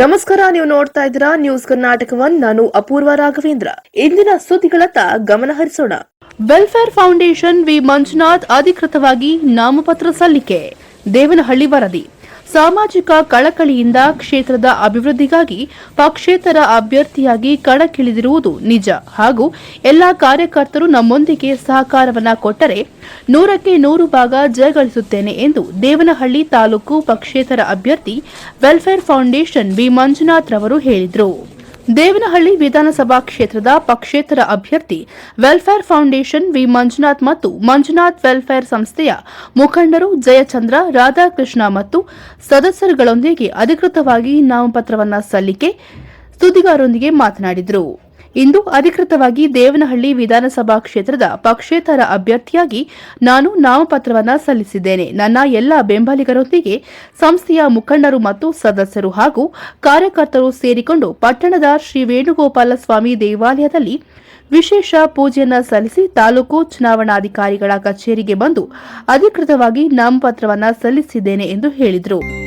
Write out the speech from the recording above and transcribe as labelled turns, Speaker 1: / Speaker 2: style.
Speaker 1: ನಮಸ್ಕಾರ, ನೀವು ನೋಡ್ತಾ ಇದ್ದೀರಾ ನ್ಯೂಸ್ ಕರ್ನಾಟಕವನ್ ನಾನು ಅಪೂರ್ವ ರಾಘವೇಂದ್ರ. ಇಂದಿನ ಸುದ್ದಿಗಳತ್ತ ಗಮನ ಹರಿಸೋಣ. ವೆಲ್ಫೇರ್ ಫೌಂಡೇಶನ್ ವಿ ಮಂಜುನಾಥ್ ಅಧಿಕೃತವಾಗಿ ನಾಮಪತ್ರ ಸಲ್ಲಿಕೆ. ದೇವನಹಳ್ಳಿ ವರದಿ. ಸಾಮಾಜಿಕ ಕಳಕಳಿಯಿಂದ ಕ್ಷೇತ್ರದ ಅಭಿವೃದ್ಧಿಗಾಗಿ ಪಕ್ಷೇತರ ಅಭ್ಯರ್ಥಿಯಾಗಿ ಕಣಕ್ಕಿಳಿದಿರುವುದು ನಿಜ. ಹಾಗೂ ಎಲ್ಲಾ ಕಾರ್ಯಕರ್ತರು ನಮ್ಮೊಂದಿಗೆ ಸಹಕಾರವನ್ನ ಕೊಟ್ಟರೆ ನೂರಕ್ಕೆ ನೂರು ಭಾಗ ಜಯಗಳಿಸುತ್ತೇನೆ ಎಂದು ದೇವನಹಳ್ಳಿ ತಾಲೂಕು ಪಕ್ಷೇತರ ಅಭ್ಯರ್ಥಿ ವೆಲ್ಫೇರ್ ಫೌಂಡೇಶನ್ ಬಿ ಮಂಜುನಾಥ್ ರವರು ಹೇಳಿದರು. ದೇವನಹಳ್ಳಿ ವಿಧಾನಸಭಾ ಕ್ಷೇತ್ರದ ಪಕ್ಷೇತರ ಅಭ್ಯರ್ಥಿ ವೆಲ್ಫೇರ್ ಫೌಂಡೇಶನ್ ವಿ ಮಂಜುನಾಥ್ ಮತ್ತು ಮಂಜುನಾಥ್ ವೆಲ್ಫೇರ್ ಸಂಸ್ಥೆಯ ಮುಖಂಡರು ಜಯಚಂದ್ರ, ರಾಧಾಕೃಷ್ಣ ಮತ್ತು ಸದಸ್ಯರುಗಳೊಂದಿಗೆ ಅಧಿಕೃತವಾಗಿ ನಾಮಪತ್ರವನ್ನು ಸಲ್ಲಿಕೆ ಸುದ್ದಿಗಾರರೊಂದಿಗೆ ಮಾತನಾಡಿದರು. ಇಂದು ಅಧಿಕೃತವಾಗಿ ದೇವನಹಳ್ಳಿ ವಿಧಾನಸಭಾ ಕ್ಷೇತ್ರದ ಪಕ್ಷೇತರ ಅಭ್ಯರ್ಥಿಯಾಗಿ ನಾನು ನಾಮಪತ್ರವನ್ನ ಸಲ್ಲಿಸಿದ್ದೇನೆ. ನನ್ನ ಎಲ್ಲ ಬೆಂಬಲಿಗರೊಂದಿಗೆ ಸಂಸ್ಥೆಯ ಮುಖಂಡರು ಮತ್ತು ಸದಸ್ಯರು ಹಾಗೂ ಕಾರ್ಯಕರ್ತರು ಸೇರಿಕೊಂಡು ಪಟ್ಟಣದ ಶ್ರೀ ವೇಣುಗೋಪಾಲ ಸ್ವಾಮಿ ದೇವಾಲಯದಲ್ಲಿ ವಿಶೇಷ ಪೂಜೆಯನ್ನು ಸಲ್ಲಿಸಿ ತಾಲೂಕು ಚುನಾವಣಾಧಿಕಾರಿಗಳ ಕಚೇರಿಗೆ ಬಂದು ಅಧಿಕೃತವಾಗಿ ನಾಮಪತ್ರವನ್ನ ಸಲ್ಲಿಸಿದ್ದೇನೆ ಎಂದು ಹೇಳಿದರು.